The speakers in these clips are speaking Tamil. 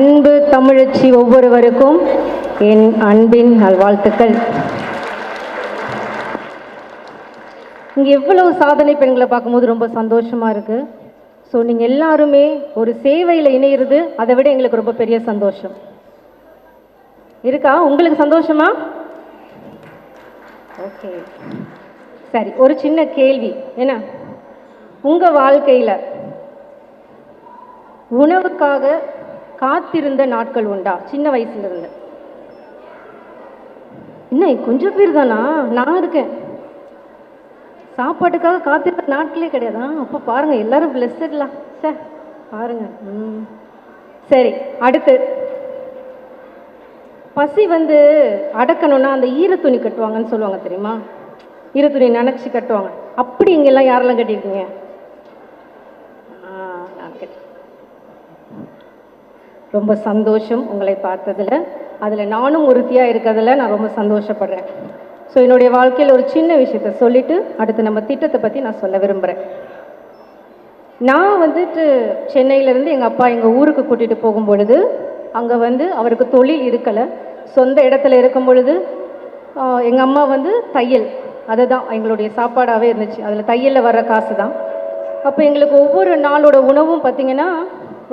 அன்பு தமிழச்சி ஒவ்வொருவருக்கும் என் அன்பின் நல்வாழ்த்துக்கள். இங்கே எவ்வளவு சாதனை பெண்களை பார்க்கும்போது ரொம்ப சந்தோஷமாக இருக்குது ஸோ நீங்கள் எல்லாருமே ஒரு சேவையில் இணையிறது அதை விட எங்களுக்கு ரொம்ப பெரிய சந்தோஷம். இருக்கா? உங்களுக்கு சந்தோஷமா? ஓகே சரி ஒரு சின்ன கேள்வி. என்ன? உங்கள் வாழ்க்கையில் உணவுக்காக காத்திருந்த நாட்கள் உண்டா? சின்ன வயசுல இருந்து என்ன கொஞ்சம் பேர் தானா நான் இருக்கேன். சாப்பாட்டுக்காக காத்திருந்த நாட்களே கிடையாதா? அப்போ பாருங்க எல்லாரும் பிளஸ்டர்லாம் சே பாருங்க. ம். சரி அடுத்து. பசி வந்து அடக்கணும்னா அந்த ஈரத்துணி கட்டுவாங்கன்னு சொல்லுவாங்க தெரியுமா? ஈரத்துணி நினச்சி கட்டுவாங்க. அப்படி இங்கெல்லாம் யாரெல்லாம் கட்டியிருக்கீங்க ஆ, நான் கட்டி ரொம்ப சந்தோஷம் உங்களை பார்த்ததில். அதில் நானும் உறுதியாக இருக்கிறதுல நான் ரொம்ப சந்தோஷப்படுறேன். ஸோ என்னுடைய வாழ்க்கையில் ஒரு சின்ன விஷயத்த சொல்லிட்டு அடுத்து நம்ம திட்டத்தை பற்றி நான் சொல்ல விரும்புகிறேன் நான் வந்துட்டு சென்னையிலேருந்து எங்கள் அப்பா எங்கள் ஊருக்கு கூட்டிகிட்டு போகும் பொழுது அங்கே வந்து அவருக்கு தொழில் இருக்கலை. சொந்த இடத்துல இருக்கும் பொழுது எங்கள் அம்மா வந்து தையல். அதுதான் எங்களுடைய சாப்பாடாகவே இருந்துச்சு. அதில் தையலில் வர்ற காசு தான் அப்போ எங்களுக்கு ஒவ்வொரு நாளோட உணவும் பார்த்திங்கன்னா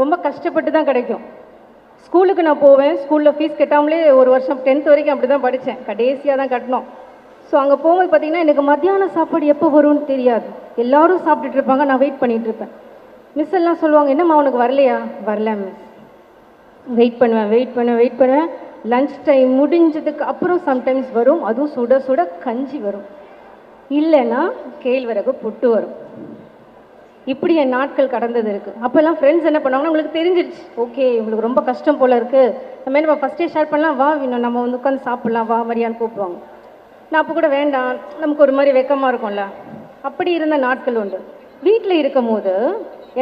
ரொம்ப கஷ்டப்பட்டு தான் கிடைக்கும். ஸ்கூலுக்கு நான் போவேன். ஸ்கூலில் ஃபீஸ் கட்டாமலே ஒரு வருஷம் டென்த் வரைக்கும் அப்படி தான் படித்தேன் கடைசியாக தான் கட்டினோம். ஸோ அங்கே போகும்போது பார்த்தீங்கன்னா எனக்கு மத்தியான சாப்பாடு எப்போ வரும்னு தெரியாது. எல்லோரும் சாப்பிட்டுட்டு இருப்பாங்க. நான் வெயிட் பண்ணிகிட்டு இருப்பேன். மிஸ் எல்லாம் சொல்லுவாங்க என்னம்மா உனக்கு வரலையா? வரல மிஸ் வெயிட் பண்ணுவேன் வெயிட் பண்ணுவேன் வெயிட் பண்ணுவேன். லஞ்ச் டைம் முடிஞ்சதுக்கு அப்புறம் சம்டைம்ஸ் வரும். அதுவும் சுட சுட கஞ்சி வரும். இல்லைன்னா கேழ்வரகு புட்டு வரும். இப்படி என் நாட்கள் கடந்தது இருக்கு. அப்போல்லாம் ஃப்ரெண்ட்ஸ் என்ன பண்ணுவாங்கன்னா உங்களுக்கு தெரிஞ்சிருச்சு. ஓகே உங்களுக்கு ரொம்ப கஷ்டம் போல இருக்கு. நம்ம என்ன ஃபஸ்ட்டே ஷேர் பண்ணலாம். வா இன்னும் நம்ம வந்து உட்காந்து சாப்பிட்லாம். வா மரியான்னு கூப்பிடுவாங்க. நான் அப்போ கூட வேண்டாம். நமக்கு ஒரு மாதிரி வெக்கமாக இருக்கும்ல. அப்படி இருந்த நாட்கள் உண்டு. வீட்டில் இருக்கும் போது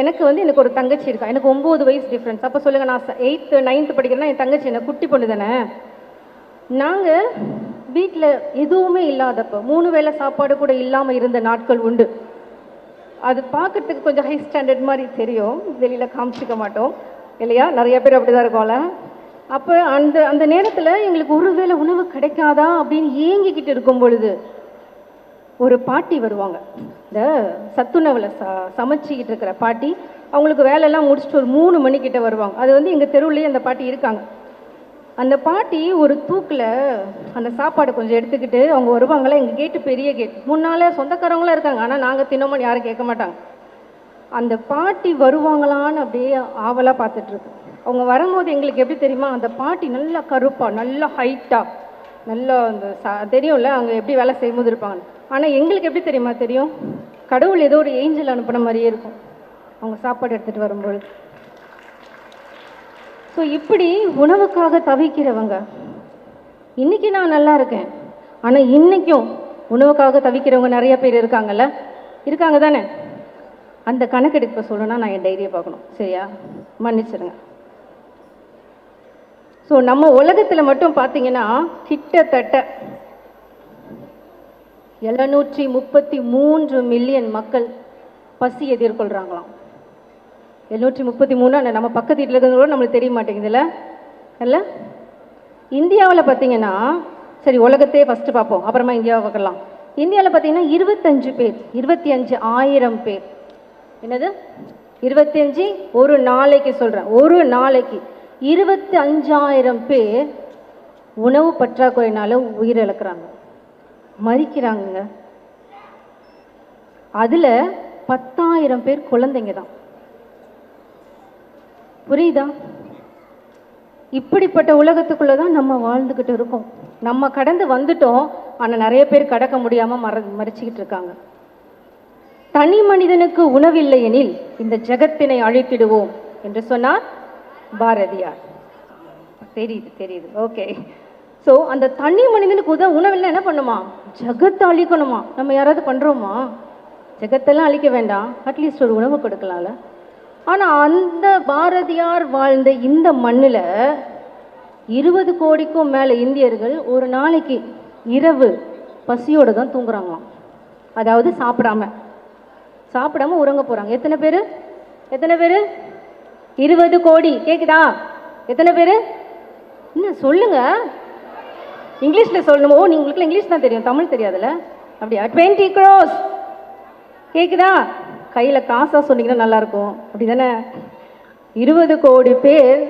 எனக்கு வந்து எனக்கு ஒரு தங்கச்சி இருக்கா. எனக்கு ஒம்பது வயசு டிஃப்ரென்ஸ் அப்போ சொல்லுங்கள் நான் எயித்து நைன்த்து படிக்கிறேன்னா என் தங்கச்சி என்ன? குட்டி பொண்ணு தானே? நாங்கள் வீட்டில் எதுவுமே இல்லாதப்போ மூணு வேளை சாப்பாடு கூட இல்லாமல் இருந்த நாட்கள் உண்டு. அது பார்க்கறதுக்கு கொஞ்சம் ஹை ஸ்டாண்டர்ட் மாதிரி தெரியும். வெளியில் காமிச்சிக்க மாட்டோம். இல்லையா? நிறைய பேர் அப்படி தான் இருக்கோம்ல. அப்போ அந்த அந்த நேரத்தில் எங்களுக்கு ஒருவேளை உணவு கிடைக்காதா அப்படின்னு ஏங்கிக்கிட்டு இருக்கும் பொழுது ஒரு பாட்டி வருவாங்க. இந்த சத்துணவில் ச சமைச்சிக்கிட்டு இருக்கிற பாட்டி அவங்களுக்கு வேலையெல்லாம் முடிச்சுட்டு ஒரு மூணு மணிக்கிட்ட வருவாங்க. அது வந்து எங்கள் தெருவுலேயே அந்த பாட்டி இருக்காங்க. அந்த பாட்டி ஒரு தூக்கில் அந்த சாப்பாடு கொஞ்சம் எடுத்துக்கிட்டு அவங்க வருவாங்களே எங்கள் கேட்டு பெரிய கேட் முன்னால் சொந்தக்காரவங்களாம் இருக்காங்க ஆனால் நாங்கள் தினமும் யாரும் கேட்க மாட்டாங்க. அந்த பாட்டி வருவாங்களான்னு அப்படியே ஆவலாக பார்த்துட்ருக்கோம் அவங்க வரும்போது எங்களுக்கு எப்படி தெரியுமா? அந்த பாட்டி நல்லா கருப்பாக நல்லா ஹைட்டாக நல்லா அந்த சா தெரியும்ல அவங்க எப்படி வேலை செய்யும்போது இருப்பாங்க ஆனால் எங்களுக்கு எப்படி தெரியுமா தெரியும்? கடவுள் ஏதோ ஒரு ஏஞ்சல் அனுப்புன மாதிரியே இருக்கும். அவங்க சாப்பாடு எடுத்துகிட்டு வரும்பொழுது ஸோ இப்படி உணவுக்காக தவிக்கிறவங்க இன்றைக்கி நான் நல்லா இருக்கேன் ஆனால் இன்றைக்கும் உணவுக்காக தவிக்கிறவங்க நிறைய பேர் இருக்காங்கல்ல? இருக்காங்க தானே? அந்த கணக்கெடுப்பை சொல்லணும்னா நான் என் டைரியை பார்க்கணும். சரியா? மன்னிச்சிருங்க. ஸோ நம்ம உலகத்தில் மட்டும் பார்த்தீங்கன்னா கிட்டத்தட்ட எழுநூற்றி முப்பத்தி மூன்று மில்லியன் மக்கள் பசி எதிர்கொள்கிறாங்களாம் எழுநூற்றி முப்பத்தி மூணு நம்ம பக்கத்து வீட்டில் இருக்கிறது கூட நம்மளுக்கு தெரிய மாட்டேங்குதுல்ல? இல்லை? இந்தியாவில் பார்த்தீங்கன்னா சரி உலகத்தையே ஃபஸ்ட்டு பார்ப்போம். அப்புறமா இந்தியாவை பார்க்கலாம். இந்தியாவில் பார்த்தீங்கன்னா இருபத்தஞ்சு பேர் இருபத்தி அஞ்சு ஆயிரம் பேர். என்னது? இருபத்தி அஞ்சு ஒரு நாளைக்கு சொல்கிறேன் ஒரு நாளைக்கு இருபத்தி அஞ்சாயிரம் பேர் உணவு பற்றாக்குறையினால உயிரிழக்கிறாங்க மறிக்கிறாங்க அதில் பத்தாயிரம் பேர் குழந்தைங்க தான். புரியுதா? இப்படிப்பட்ட உலகத்துக்குள்ள தான் நம்ம வாழ்ந்துக்கிட்டு இருக்கோம். நம்ம கடந்து வந்துட்டோம் ஆனால் நிறைய பேர் கடக்க முடியாமல் மற மறிச்சிக்கிட்டு இருக்காங்க. தனி மனிதனுக்கு உணவில்லை எனில் இந்த ஜெகத்தினை அழித்திடுவோம் என்று சொன்னார் பாரதியார். தெரியுது தெரியுது. ஓகே. ஸோ அந்த தனி மனிதனுக்கு உத உணவில்லை என்ன பண்ணுமா? ஜெகத்தை அழிக்கணுமா? நம்ம யாராவது பண்ணுறோமா ஜெகத்தெல்லாம் அழிக்க வேண்டாம். அட்லீஸ்ட் ஒரு உணவு கொடுக்கலாம்ல. ஆனால் அந்த பாரதியார் வாழ்ந்த இந்த மண்ணில் இருபது கோடிக்கும் மேலே இந்தியர்கள் ஒரு நாளைக்கு இரவு பசியோடு தான் தூங்குறாங்களாம். அதாவது சாப்பிடாம. சாப்பிடாம உறங்க போகிறாங்க எத்தனை பேர்? எத்தனை பேர்? இருபது கோடி. கேட்குதா எத்தனை பேர்? என்ன சொல்லுங்க. இங்கிலீஷில் சொல்லணுமோ. ஓ நீ உங்களுக்கு இங்கிலீஷ் தான் தெரியும். தமிழ் தெரியாதுல்ல? அப்படியா? டுவெண்ட்டி க்ரோஸ். கேட்குதா கையில் காசாக சொன்னீங்கன்னா நல்லாயிருக்கும். அப்படி தானே இருபது கோடி பேர்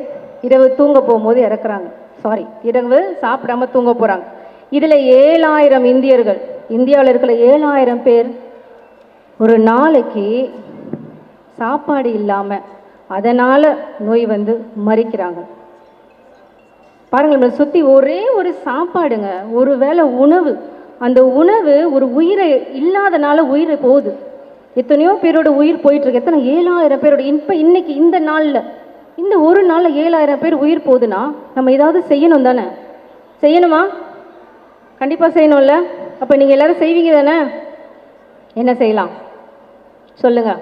இரவு தூங்க போகும்போது இறக்குறாங்க. சாரி இரவு சாப்பிடாம தூங்க போகிறாங்க இதில் ஏழாயிரம் இந்தியர்கள் இந்தியாவில் இருக்கிற ஏழாயிரம் பேர் ஒரு நாளைக்கு சாப்பாடு இல்லாமல் அதனால் நோய் வந்து மறிக்கிறாங்க. பாருங்கள் நம்மளை சுற்றி ஒரே ஒரு சாப்பாடுங்க ஒரு வேளை உணவு அந்த உணவு ஒரு உயிரை இல்லாதனால உயிர் போகுது. எத்தனையோ பேரோட உயிர் போயிட்டுருக்கு. எத்தனை ஏழாயிரம் பேரோட இப்போ இன்னைக்கு இந்த நாளில் இந்த ஒரு நாளில் ஏழாயிரம் பேர் உயிர் போகுதுன்னா நம்ம ஏதாவது செய்யணும் தானே? செய்யணுமா? கண்டிப்பாக செய்யணும்ல. அப்போ நீங்கள் எல்லோரும் செய்வீங்க தானே? என்ன செய்யலாம்? சொல்லுங்கள்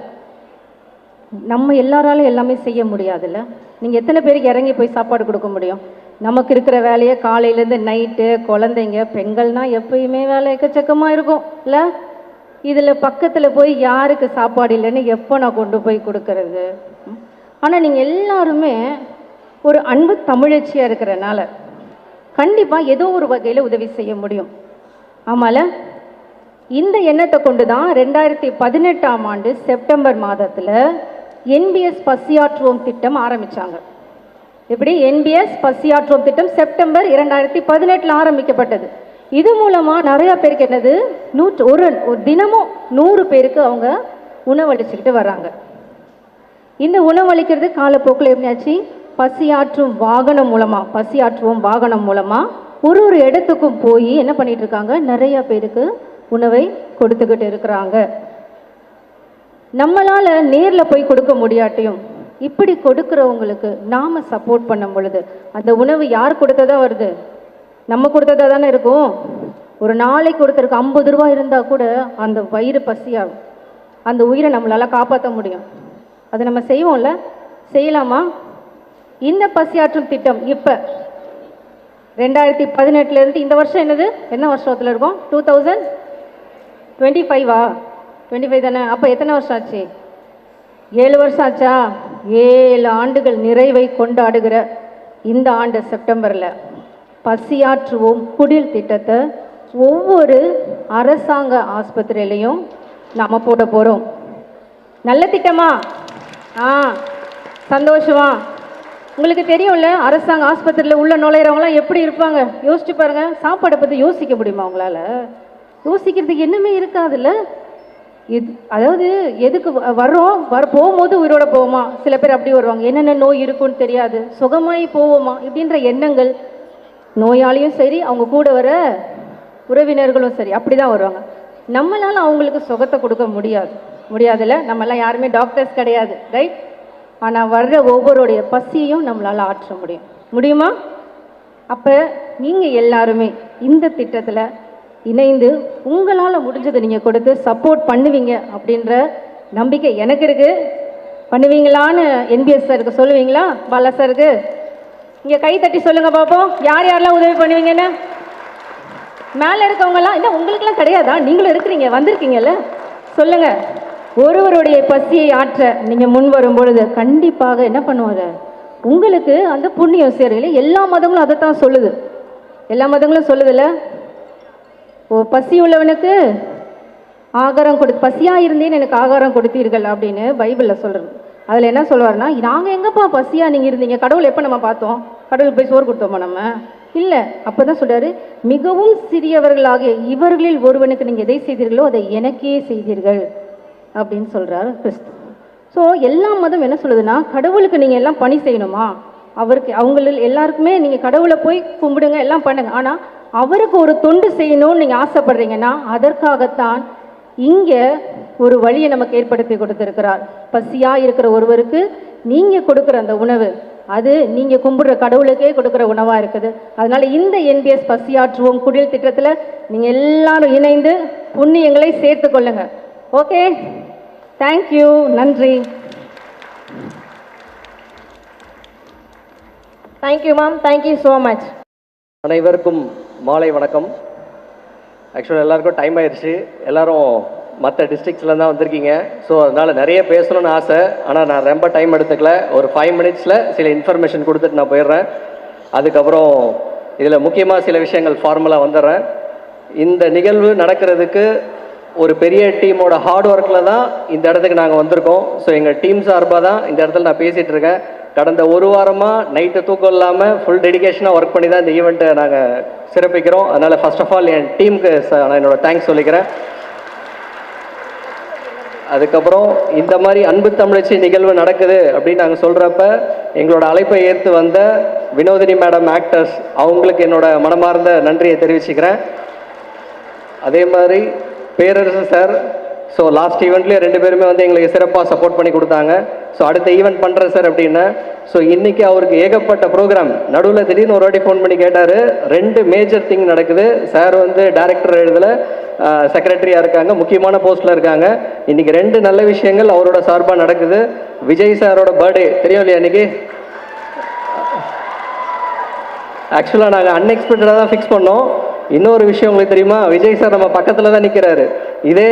நம்ம எல்லாராலும் எல்லாமே செய்ய முடியாதுல்ல. நீங்கள் எத்தனை பேருக்கு இறங்கி போய் சாப்பாடு கொடுக்க முடியும்? நமக்கு இருக்கிற வேலையை காலையிலேருந்து நைட்டு குழந்தைங்க பெண்கள்னா எப்பயுமே வேலை எக்கச்சக்கமாக இருக்கும். இல்லை? இதில் பக்கத்தில் போய் யாருக்கு சாப்பாடு இல்லைன்னு எப்போ நான் கொண்டு போய் கொடுக்கறது? ஆனால் நீங்கள் எல்லாருமே ஒரு அன்பு தமிழச்சியாக இருக்கிறனால கண்டிப்பாக ஏதோ ஒரு வகையில் உதவி செய்ய முடியும். ஆமால? இந்த எண்ணத்தை கொண்டு தான் ரெண்டாயிரத்தி பதினெட்டாம் ஆண்டு செப்டம்பர் மாதத்தில் என்பிஎஸ் பசியாற்றுவோம் திட்டம் ஆரம்பித்தாங்க இப்படி என்பிஎஸ் பசியாற்றுவோம் திட்டம் செப்டம்பர் இரண்டாயிரத்தி பதினெட்டில் ஆரம்பிக்கப்பட்டது. இது மூலமாக நிறைய பேருக்கு என்னது? நூற்று ஒரு ஒரு தினமும் நூறு பேருக்கு அவங்க உணவளிச்சுக்கிட்டு வர்றாங்க. இந்த உணவளிக்கிறது காலப்போக்கில் எப்படியாச்சு? பசியாற்றும் வாகனம் மூலமாக பசியாற்றுவோம் வாகனம் மூலமாக ஒரு ஒரு இடத்துக்கும் போய் என்ன பண்ணிட்டு இருக்காங்க நிறைய பேருக்கு உணவை கொடுத்துக்கிட்டு இருக்கிறாங்க. நம்மளால் நேரில் போய் கொடுக்க முடியாட்டியும் இப்படி கொடுக்குறவங்களுக்கு நாம் சப்போர்ட் பண்ணும் பொழுது அந்த உணவு யார் கொடுத்ததா வருது? நம்ம கொடுத்ததா தானே இருக்கும்? ஒரு நாளைக்கு ஒருத்தருக்கு ஐம்பது ரூபா இருந்தால் கூட அந்த வயிறு பசியாகும். அந்த உயிரை நம்மளால் காப்பாற்ற முடியும். அதை நம்ம செய்வோம்ல? செய்யலாமா? இந்த பசியாற்றும் திட்டம் இப்போ. ரெண்டாயிரத்தி பதினெட்டுலேருந்து இந்த வருஷம் என்னது? என்ன வருஷத்தில் இருக்கும்? டூ தௌசண்ட் டுவெண்ட்டி ஃபைவா டுவெண்ட்டி ஃபைவ் தானே? அப்போ எத்தனை வருஷம் ஆச்சு? ஏழு வருஷம் ஆச்சா? ஏழு ஆண்டுகள் நிறைவை கொண்டாடுகிற இந்த ஆண்டு செப்டம்பரில். பசியாற்றுவோம். குடில் திட்டத்தை ஒவ்வொரு அரசாங்க ஆஸ்பத்திரியிலையும் நாம் போட போகிறோம் நல்ல திட்டமா? ஆ சந்தோஷமா? உங்களுக்கு தெரியும்ல அரசாங்க ஆஸ்பத்திரியில் உள்ள நுழையிறவங்களாம் எப்படி இருப்பாங்க? யோசிச்சு பாருங்க. சாப்பாடை பற்றி யோசிக்க முடியுமா உங்களால்? யோசிக்கிறதுக்கு என்னமே இருக்காதுல்ல? எது அதாவது எதுக்கு வ- வர்றோம் வர போகும்போது உயிரோட போவோமா? சில பேர் அப்படி வருவாங்க. என்னென்ன நோய் இருக்குன்னு தெரியாது. சுகமாயி போவோமா? இப்படின்ற எண்ணங்கள் நோயாளியும் சரி அவங்க கூட வர உறவினர்களும் சரி அப்படி தான் வருவாங்க. நம்மளால அவங்களுக்கு சுகத்தை கொடுக்க முடியாது. முடியாதுல்ல? நம்மலாம் யாருமே டாக்டர்ஸ் கிடையாது ரைட் ஆனால் வர்ற ஒவ்வொருடைய பசியையும் நம்மளால ஆற்ற முடியும். முடியுமா? அப்போ நீங்கள் எல்லாருமே இந்த திட்டத்தில் இணைந்து உங்களால் முடிஞ்சதை நீங்கள் கொடுத்து சப்போர்ட் பண்ணுவீங்க அப்படின்ற நம்பிக்கை எனக்கு இருக்கு. பண்ணுவீங்களான்னு என்பிஎஸ் சாருக்கு சொல்லுவீங்களா? பாலா சாருக்கு இங்கே கை தட்டி சொல்லுங்கள் பார்ப்போம் யார் யாரெல்லாம் உதவி பண்ணுவீங்கன்னு? மேலே இருக்கவங்கலாம் இல்லை உங்களுக்கெல்லாம் கிடையாதா? நீங்களும் இருக்கிறீங்க வந்திருக்கீங்கல்ல? சொல்லுங்கள் ஒருவருடைய பசியை ஆற்ற நீங்கள் முன் வரும் பொழுது கண்டிப்பாக என்ன பண்ணுவார் உங்களுக்கு அந்த புண்ணியம் சேரும் எல்லா மதங்களும் அதை தான் சொல்லுது. எல்லா மதங்களும் சொல்லுதில்ல? ஓ பசி உள்ளவனுக்கு ஆகாரம் கொடு பசியாக இருந்தேன்னு எனக்கு ஆகாரம் கொடுத்தீர்கள் அப்படின்னு பைபிளில் சொல்கிறது அதில் என்ன சொல்லுவாருன்னா நாங்கள் எங்கேப்பா பசியாக நீங்கள் இருந்தீங்க? கடவுள் எப்போ நம்ம பார்த்தோம்? கடவுளுக்கு போய் சோறு கொடுத்தோமா நம்ம? இல்லை. அப்போ தான் சொல்றாரு மிகவும் சிறியவர்களாகிய இவர்களில் ஒருவனுக்கு நீங்கள் எதை செய்தீர்களோ அதை எனக்கே செய்தீர்கள். அப்படின்னு சொல்றாரு கிறிஸ்து. ஸோ எல்லா மதம் என்ன சொல்லுதுன்னா கடவுளுக்கு நீங்கள் எல்லாம் பணி செய்யணுமா? அவருக்கு அவங்களில் எல்லாருக்குமே நீங்கள் கடவுளை போய் கும்பிடுங்க எல்லாம் பண்ணுங்க. ஆனால் அவருக்கு ஒரு தொண்டு செய்யணும்னு நீங்கள் ஆசைப்படுறீங்கன்னா அதற்காகத்தான் இங்கே ஒரு வழியை நமக்கு ஏற்படுத்தி கொடுத்துருக்கிறார். பசியாக இருக்கிற ஒருவருக்கு நீங்கள் கொடுக்குற அந்த உணவு. அது நீங்கள் கும்பிடுற கடவுளுக்கே கொடுக்குற உணவாக இருக்குது. அதனால் இந்த என்பிஎஸ் பசியாற்றுவோம் குடில் திட்டத்தில். நீங்கள் எல்லாரும் இணைந்து புண்ணியங்களை சேர்த்து கொள்ளுங்க. ஓகே தேங்க்யூ நன்றி. Thank you ma'am thank you so much அனைவருக்கும் மாலை வணக்கம். ஆக்சுவலாக எல்லாருக்கும் டைம் ஆயிடுச்சு. எல்லாரும் மற்ற டிஸ்ட்ரிக்ஸில் தான் வந்திருக்கீங்க. ஸோ அதனால் நிறைய பேசணும்னு ஆசை. ஆனால் நான் ரொம்ப டைம் எடுத்துக்கல. ஒரு ஃபைவ் மினிட்ஸில் சில இன்ஃபர்மேஷன் கொடுத்துட்டு நான் போயிடுறேன். அதுக்கப்புறம் இதில் முக்கியமாக சில விஷயங்கள் ஃபார்முலாக வந்துடுறேன். இந்த நிகழ்வு நடக்கிறதுக்கு ஒரு பெரிய டீமோட ஹார்ட் ஒர்க்கில் தான் இந்த இடத்துக்கு நாங்கள் வந்திருக்கோம். ஸோ எங்கள் டீம் சார்பாக தான் இந்த இடத்துல நான் பேசிகிட்டு இருக்கேன். கடந்த ஒரு வாரமாக நைட்டு தூக்கம் இல்லாமல் ஃபுல் டெடிகேஷனாக ஒர்க் பண்ணி தான் இந்த ஈவெண்ட்டை நாங்கள் சிறப்பிக்கிறோம். அதனால் ஃபஸ்ட் ஆஃப் ஆல் என் டீமுக்கு நான் என்னோடய தேங்க்ஸ் சொல்லிக்கிறேன். அதுக்கப்புறம் இந்த மாதிரி அன்பு தமிழச்சி நிகழ்வு நடக்குது அப்படின்னு நாங்கள் சொல்கிறப்ப எங்களோட அழைப்பை ஏற்று வந்த வினோதினி மேடம் ஆக்டர்ஸ் அவங்களுக்கு என்னோட மனமார்ந்த நன்றியை தெரிவிச்சுக்கிறேன். அதே மாதிரி பேரரசு சார் ஸோ லாஸ்ட் ஈவெண்ட்லேயே ரெண்டு பேருமே வந்து எங்களுக்கு சிறப்பாக சப்போர்ட் பண்ணி கொடுத்தாங்க. ஸோ அடுத்த ஈவெண்ட் பண்ணுறேன் சார் அப்படின்னா ஸோ இன்றைக்கி அவருக்கு ஏகப்பட்ட ப்ரோக்ராம் நடுவில் திடீர்னு ஒரு வாட்டி ஃபோன் பண்ணி கேட்டார் ரெண்டு மேஜர் திங் நடக்குது. சார் வந்து டேரக்டர் எழுதல செக்ரட்டரியாக இருக்காங்க முக்கியமான போஸ்ட்டில் இருக்காங்க. இன்றைக்கி ரெண்டு நல்ல விஷயங்கள் அவரோட சார்பாக நடக்குது. விஜய் சாரோட பர்த்டே தெரியும் இல்லையா இன்றைக்கி ஆக்சுவலாக நாங்கள் அன்எக்ஸ்பெக்டடாக தான் ஃபிக்ஸ் பண்ணோம். இன்னொரு விஷயம் உங்களுக்கு தெரியுமா? விஜய் சார் நம்ம பக்கத்தில் தான் நிற்கிறாரு இதே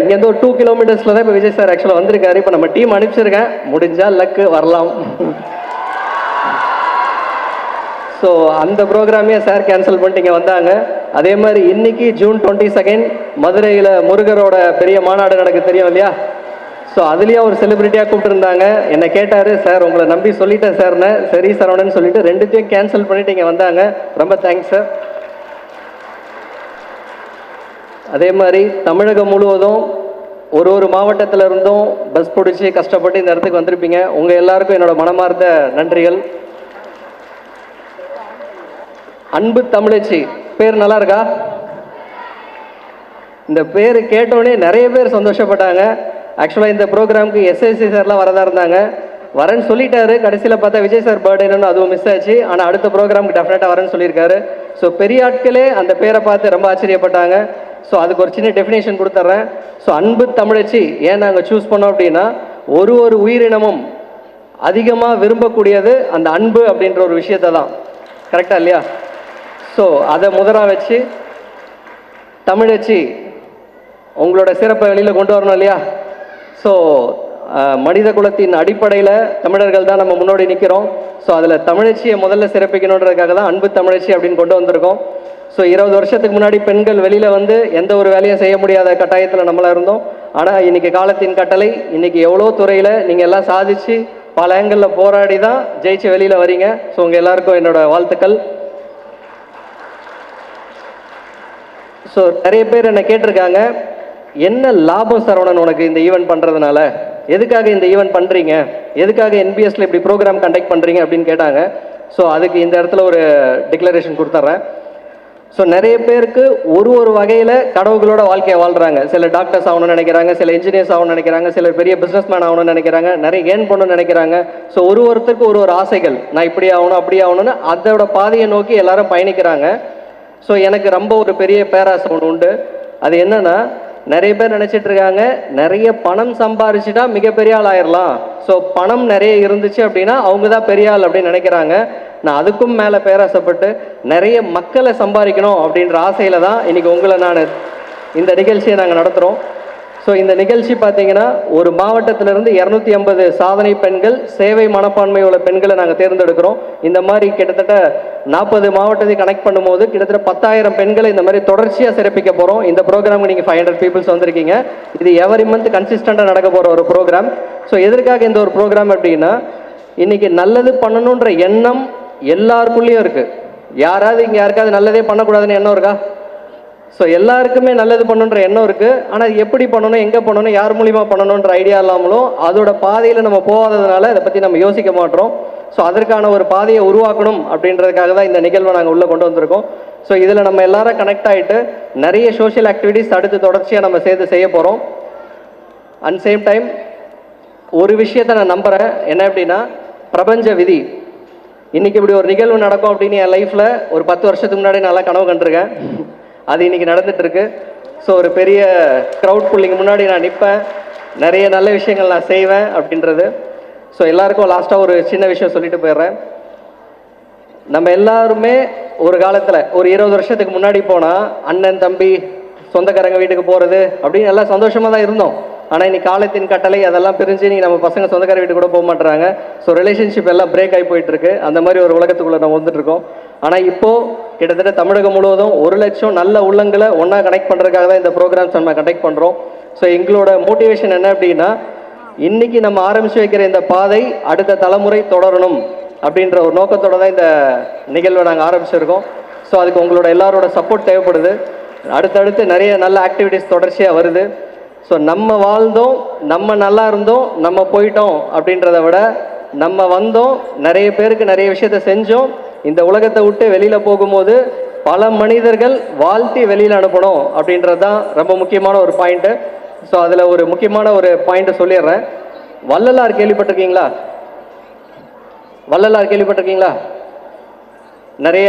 இங்கேருந்து ஒரு டூ கிலோமீட்டர்ஸில் தான் இப்போ விஜய் சார் ஆக்சுவலாக வந்திருக்காரு. இப்போ நம்ம டீம் அனுப்பிச்சிருக்கேன். முடிஞ்சால் லக்கு வரலாம். ஸோ அந்த ப்ரோக்ராமே சார் கேன்சல் பண்ணிட்டு இங்கே வந்தாங்க. அதே மாதிரி இன்னைக்கு ஜூன் டுவெண்ட்டி செகண்ட் மதுரையில் முருகரோட பெரிய மாநாடு நடக்கு தெரியும் இல்லையா? ஸோ அதுலேயும் ஒரு செலிபிரிட்டியாக கூப்பிட்டுருந்தாங்க. என்னை கேட்டார் சார் உங்களை நம்பி சொல்லிட்டேன் சார்னு சரி சரவணன் சொல்லிட்டு ரெண்டுத்தையும் கேன்சல் பண்ணிட்டு இங்கே வந்தாங்க. ரொம்ப தேங்க்ஸ் சார் அதே மாதிரி தமிழகம் முழுவதும் ஒரு ஒரு மாவட்டத்தில் இருந்தும் பஸ் பிடிச்சி கஷ்டப்பட்டு இந்த இடத்துக்கு வந்திருப்பீங்க. உங்கள் எல்லாருக்கும் என்னோட மனமார்ந்த நன்றிகள். அன்பு தமிழச்சி பேர் நல்லா இருக்கா? இந்த பேர் கேட்டோடனே நிறைய பேர் சந்தோஷப்பட்டாங்க. ஆக்சுவலாக இந்த ப்ரோக்ராமுக்கு எஸ்எஸ்சி சார்லாம் வரதா இருந்தாங்க. வரேன்னு சொல்லிட்டாரு. கடைசியில் பார்த்தா விஜய் சார் பர்த்டேன்னு அதுவும் மிஸ் ஆச்சு. ஆனால் அடுத்த ப்ரோக்ராமுக்கு டெஃபினட்டாக வரேன்னு சொல்லியிருக்காரு. ஸோ பெரிய ஆட்களே அந்த பேரை பார்த்து ரொம்ப ஆச்சரியப்பட்டாங்க. ஸோ அதுக்கு ஒரு சின்ன டெஃபினேஷன் கொடுத்துட்றேன் ஸோ அன்பு தமிழச்சி ஏன் நாங்கள் சூஸ் பண்ணோம் அப்படின்னா ஒரு ஒரு உயிரினமும் அதிகமாக விரும்பக்கூடியது அந்த அன்பு அப்படின்ற ஒரு விஷயத்தை தான். கரெக்டாக இல்லையா? ஸோ அதை முதலாக வச்சு தமிழச்சி உங்களோட சிறப்பை வெளியில் கொண்டு வரணும் இல்லையா? ஸோ மனித குலத்தின் அடிப்படையில் தமிழர்கள் தான் நம்ம முன்னோடி நிற்கிறோம் ஸோ அதில் தமிழச்சியை முதல்ல சிறப்பிக்கணுன்றதுக்காக தான் அன்பு தமிழச்சி அப்படின்னு கொண்டு வந்திருக்கோம். ஸோ இருபது வருஷத்துக்கு முன்னாடி பெண்கள் வெளியில் வந்து எந்த ஒரு வேலையும் செய்ய முடியாத கட்டாயத்தில் நம்மளாக இருந்தோம். ஆனால் இன்னைக்கு காலத்தின் கட்டளை இன்னைக்கு எவ்வளோ துறையில் நீங்கள் எல்லாம் சாதிச்சு பல ஆங்கிளில் போராடி தான் ஜெயிச்சு வெளியில் வரீங்க. ஸோ உங்கள் எல்லாருக்கும் என்னோட வாழ்த்துக்கள். ஸோ நிறைய பேர் என்னை கேட்டிருக்காங்க என்ன லாபம் சரவணன் உனக்கு இந்த ஈவெண்ட் பண்ணுறதுனால எதுக்காக இந்த ஈவெண்ட் பண்ணுறீங்க எதுக்காக என்பிஎஸ்ல இப்படி ப்ரோக்ராம் கண்டக்ட் பண்ணுறீங்க அப்படின்னு கேட்டாங்க. ஸோ அதுக்கு இந்த இடத்துல ஒரு டிக்ளரேஷன் கொடுத்துட்றேன் ஸோ நிறைய பேருக்கு ஒரு ஒரு வகையில் கடவுள்களோட வாழ்க்கையை வாழ்கிறாங்க சில டாக்டர்ஸ் ஆகணும்னு நினைக்கிறாங்க சில இன்ஜினியர்ஸ் ஆகணும்னு நினைக்கிறாங்க சிலர் பெரிய பிஸ்னஸ் மேன் ஆகணும்னு நினைக்கிறாங்க நிறைய ஏன் பண்ணணும்னு நினைக்கிறாங்க. ஸோ ஒரு ஒருத்தருக்கு ஒரு ஒரு ஆசைகள் நான் இப்படி ஆகணும் அப்படி ஆகணும்னு அதோட பாதையை நோக்கி எல்லாரும் பயணிக்கிறாங்க. ஸோ எனக்கு ரொம்ப ஒரு பெரிய பேராசை ஒன்று உண்டு. அது என்னன்னா நிறைய பேர் நினைச்சிட்டு இருக்காங்க நிறைய பணம் சம்பாரிச்சுட்டா மிகப்பெரிய ஆள் ஆயிடலாம் ஸோ பணம் நிறைய இருந்துச்சு அப்படின்னா அவங்க தான் பெரிய ஆள் அப்படின்னு நினைக்கிறாங்க. நான் அதுக்கும் மேலே பேராசைப்பட்டு நிறைய மக்களை சம்பாதிக்கணும் அப்படின்ற ஆசையில் தான் இன்றைக்கி உங்களை நான் இந்த நிகழ்ச்சியை நாங்கள் நடத்துகிறோம் ஸோ இந்த நிகழ்ச்சி பார்த்தீங்கன்னா ஒரு மாவட்டத்திலிருந்து இரநூத்தி ஐம்பது சாதனை பெண்கள் சேவை மனப்பான்மை உள்ள பெண்களை நாங்கள் தேர்ந்தெடுக்கிறோம். இந்த மாதிரி கிட்டத்தட்ட நாற்பது மாவட்டத்தை கனெக்ட் பண்ணும்போது கிட்டத்தட்ட பத்தாயிரம் பெண்களை இந்த மாதிரி தொடர்ச்சியாக சிறப்பிக்க போகிறோம் இந்த ப்ரோக்ராமுக்கு நீங்கள் ஃபைவ் ஹண்ட்ரட் பீப்புள்ஸ் வந்திருக்கீங்க. இது எவரி மந்த் கன்சிஸ்டண்ட்டாக நடக்க போகிற ஒரு ப்ரோக்ராம் ஸோ எதற்காக இந்த ஒரு ப்ரோக்ராம் அப்படின்னா இன்றைக்கி நல்லது பண்ணணுன்ற எண்ணம் எல்லாருக்குள்ளேயும் இருக்குது யாராவது இங்கே யாருக்காவது நல்லதே பண்ணக்கூடாதுன்னு எண்ணம் இருக்கா? ஸோ எல்லாருக்குமே நல்லது பண்ணுன்ற எண்ணம் இருக்குது ஆனால் எப்படி பண்ணணும் எங்கே பண்ணணும் யார் மூலிமா பண்ணணுன்ற ஐடியா இல்லாமலும் அதோட பாதையில் நம்ம போகாததுனால அதை பற்றி நம்ம யோசிக்க மாட்டோம். ஸோ அதற்கான ஒரு பாதையை உருவாக்கணும் அப்படின்றதுக்காக தான் இந்த நிகழ்வை நாங்கள் உள்ளே கொண்டு வந்திருக்கோம். ஸோ இதில் நம்ம எல்லாரும் கனெக்ட் ஆகிட்டு நிறைய சோஷியல் ஆக்டிவிட்டீஸ் அடுத்து தொடர்ச்சியாக நம்ம சேர்த்து செய்ய போகிறோம் அண்ட் சேம் டைம் ஒரு விஷயத்தை நான் நம்புகிறேன் என்ன அப்படின்னா பிரபஞ்ச விதி. இன்றைக்கி இப்படி ஒரு நிகழ்வு நடக்கும் அப்படின்னு என் லைஃப்பில் ஒரு பத்து வருஷத்துக்கு முன்னாடி நல்லா கனவு கண்டிருக்கேன். அது இன்னைக்கு நடந்துகிட்ருக்கு ஸோ ஒரு பெரிய க்ரௌட் புள்ளிங்க முன்னாடி நான் நிற்பேன் நிறைய நல்ல விஷயங்கள் நான் செய்வேன் அப்படின்றது. ஸோ எல்லாருக்கும் லாஸ்ட்டாக ஒரு சின்ன விஷயம் சொல்லிட்டு போயிடுறேன். நம்ம எல்லாருமே ஒரு காலத்தில் ஒரு இருபது வருஷத்துக்கு முன்னாடி போனால் அண்ணன் தம்பி சொந்தக்காரங்க வீட்டுக்கு போகிறது அப்படின்னு எல்லாம் சந்தோஷமாக தான் இருந்தோம். ஆனால் இன்னைக்கு காலத்தின் கட்டளை அதெல்லாம் பிரிஞ்சு இன்னைக்கு நம்ம பசங்க சொந்தக்கார வீட்டுக்கு கூட போக மாட்டுறாங்க ஸோ ரிலேஷன்ஷிப் எல்லாம் பிரேக் ஆகி போயிட்டு இருக்கு அந்த மாதிரி ஒரு உலகத்துக்குள்ள நம்ம வந்துட்டு இருக்கோம் ஆனால் இப்போ கிட்டத்தட்ட தமிழகம் முழுவதும் ஒரு லட்சம் நல்ல உள்ளங்களை ஒன்றா கனெக்ட் பண்ணுறதுக்காக தான் இந்த ப்ரோக்ராம்ஸ் நம்ம கனெக்ட் பண்ணுறோம் ஸோ எங்களோட மோட்டிவேஷன் என்ன அப்படின்னா இன்னைக்கு நம்ம ஆரம்பிச்சு வைக்கிற இந்த பாதை அடுத்த தலைமுறை தொடரணும் அப்படின்ற ஒரு நோக்கத்தோட தான் இந்த நிகழ்வை நாங்கள் ஆரம்பிச்சிருக்கோம். ஸோ அதுக்கு உங்களோட எல்லாரோட சப்போர்ட் தேவைப்படுது. அடுத்தடுத்து நிறைய நல்ல ஆக்டிவிட்டீஸ் தொடர்ச்சியாக வருது. ஸோ நம்ம வாழ்ந்தோம் நம்ம நல்லா இருந்தோம் நம்ம போயிட்டோம் அப்படின்றத விட நம்ம வந்தோம் நிறைய பேருக்கு நிறைய விஷயத்த செஞ்சோம். இந்த உலகத்தை விட்டு வெளியில் போகும்போது பல மனிதர்கள் வாழ்த்தி வெளியில் அனுப்பணும் அப்படின்றது தான் ரொம்ப முக்கியமான ஒரு பாயிண்ட்டு ஸோ அதில் ஒரு முக்கியமான ஒரு பாயிண்ட்டை சொல்லிடுறேன். வள்ளலார் கேள்விப்பட்டிருக்கீங்களா? வள்ளலார் கேள்விப்பட்டிருக்கீங்களா? நிறைய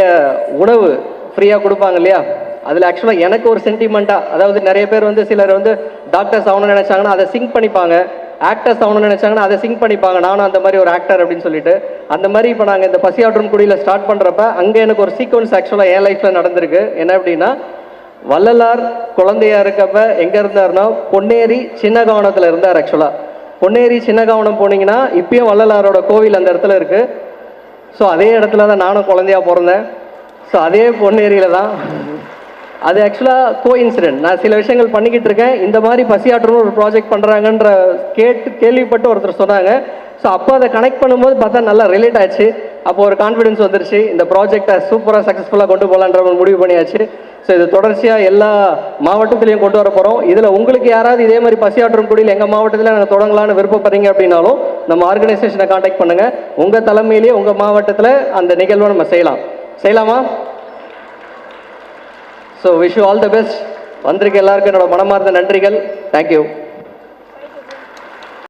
உணவு ஃப்ரீயாக கொடுப்பாங்க இல்லையா? அதில் ஆக்சுவலாக எனக்கு ஒரு சென்டிமெண்ட்டாக அதாவது நிறைய பேர் வந்து சிலர் வந்து டாக்டர்ஸ் ஆகணும்னு நினச்சாங்கன்னா அதை சிங்க் பண்ணிப்பாங்க. ஆக்டர்ஸ் ஆகணும்னு நினச்சாங்கன்னா அதை சிங்க் பண்ணிப்பாங்க. நானும் அந்த மாதிரி ஒரு ஆக்டர் அப்படின்னு சொல்லிட்டு. அந்த மாதிரி இப்போ நாங்கள் இந்த பசியாற்றும் குடியில் ஸ்டார்ட் பண்ணுறப்ப அங்கே எனக்கு ஒரு சீக்வன்ஸ் ஆக்சுவலாக என் லைஃப்பில் நடந்திருக்கு. என்ன அப்படின்னா வள்ளலார் குழந்தையா இருக்கப்ப எங்கே இருந்தாருன்னா பொன்னேரி சின்னகவனத்தில் இருந்தார் ஆக்சுவலாக பொன்னேரி சின்னகவனம் போனீங்கன்னா இப்பயும் வள்ளலாரோட கோவில் அந்த இடத்துல இருக்குது ஸோ அதே இடத்துல தான் நானும் குழந்தையா பிறந்தேன். ஸோ அதே பொன்னேரியில தான் அது ஆக்சுவலாக கோ இன்சிடென்ட் நான் சில விஷயங்கள் பண்ணிக்கிட்டு இருக்கேன். இந்த மாதிரி பசியாற்றணும் ஒரு ப்ராஜெக்ட் பண்ணுறாங்கன்ற கேட்டு கேள்விப்பட்டு ஒருத்தர் சொன்னாங்க. ஸோ அப்போ அதை கனெக்ட் பண்ணும்போது பார்த்தா நல்லா ரிலேட் ஆச்சு அப்போ ஒரு கான்ஃபிடன்ஸ் வந்துருச்சு. இந்த ப்ராஜெக்டை சூப்பராக சக்ஸஸ்ஃபுல்லாக கொண்டு போகலான்ற ஒரு முடிவு பண்ணியாச்சு. ஸோ இது தொடர்ச்சியாக எல்லா மாவட்டத்திலையும் கொண்டு வர போகிறோம் இதில் உங்களுக்கு யாராவது இதே மாதிரி பசியாற்றும் குடியில் எங்கள் மாவட்டத்தில் நாங்கள் தொடங்கலாம்னு விருப்பப்படுறீங்க அப்படின்னாலும் நம்ம ஆர்கனைசேஷனை காண்டாக்ட் பண்ணுங்கள் உங்கள் தலைமையிலேயே உங்கள் மாவட்டத்தில் அந்த நிகழ்வை நம்ம செய்யலாம். செய்யலாமா? So wish all the best வந்திருக்க எல்லாருக்கும் என்னோட மனமார்ந்த நன்றிகள். தேங்க்யூ